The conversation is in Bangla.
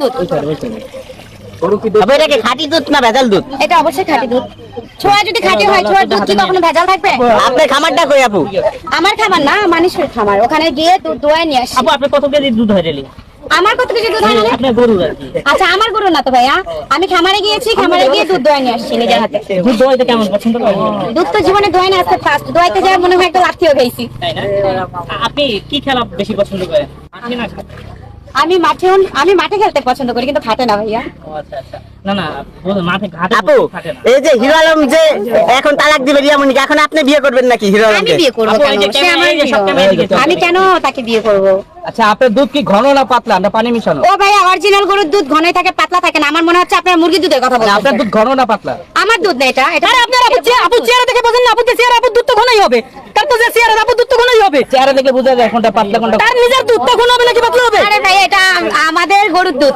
দুধ। এটা কি খাঁটি দুধ না ভেজাল দুধ? এটা অবশ্যই খাঁটি দুধ। ছোঁয়া যদি খাঁটি হয় ছোঁয়ার দুধ কি কখনো ভেজাল থাকবে? আপনার খামারটা কই আপু? আমার খাবার না মানুষের খামার। ওখানে গিয়ে দুধ দোয়ায় নিয়ে আসি। আপু আপনি কত কেজি দুধ হয় ডেলি? আমার কত কিছু দুধ হয় আপনার গরুর আচ্ছা আমার গরু না তো ভাইয়া। আমি খামারে গিয়েছি খামারে গিয়ে দুধ দোয়ায় নিয়ে আসছি নিজের হাতে। দুধ দোয়াইতে কেমন পছন্দ করেন? দুধ তো জীবনে দোয়াই না আসতে ফার্স্ট দোয়াইতে যায় মনে হয় একটা লাঠিও গেছি তাই না? আ- আপনি কি খেলা বেশি পছন্দ করেন? না? আমি মাঠে আমি মাঠে খেলতে পছন্দ করি কিন্তু খাটে না ভাইয়া। ও আচ্ছা আচ্ছা। না না বলুন, মাঠে ঘাটে আপু এই যে হিরো আলম যে এখন তালাক দিবে রিয়ামণিকে এখন আপনি বিয়ে করবেন নাকি হিরো আলমকে? বিয়ে করব আপু, কেন? এই যে সে ক্যামেরা, আমার এই যে সব ক্যামেরা প্রিয়। এদিকে চলে। আমি কেন তাকে বিয়ে করব? আচ্ছা আপনার দুধ কি ঘন না পাতলা? না পানি মিশানো? ও ভাইয়া অরিজিনাল গরুর দুধ ঘনই থাকে পাতলা থাকে না। আমার মনে হচ্ছে আপনার মুরগির দুধের কথা আপনার দুধ ঘন না পাতলা? আমার দুধ না এটা এটা আপনার আপু চেহারা আপু চেহারা দেখে বোঝেন না আপু চেহারা আপু দুধ তো ঘনই হবে। তার তো যে চেহারা আপু দুধ তো ঘনই হবে। চেহারা দেখে বোঝা যায় কোনটা পাতলা কোনটা তার নিজের দুধ তো ঘন হবে নাকি পাতলা? এটা আমাদের গরুর দুধ।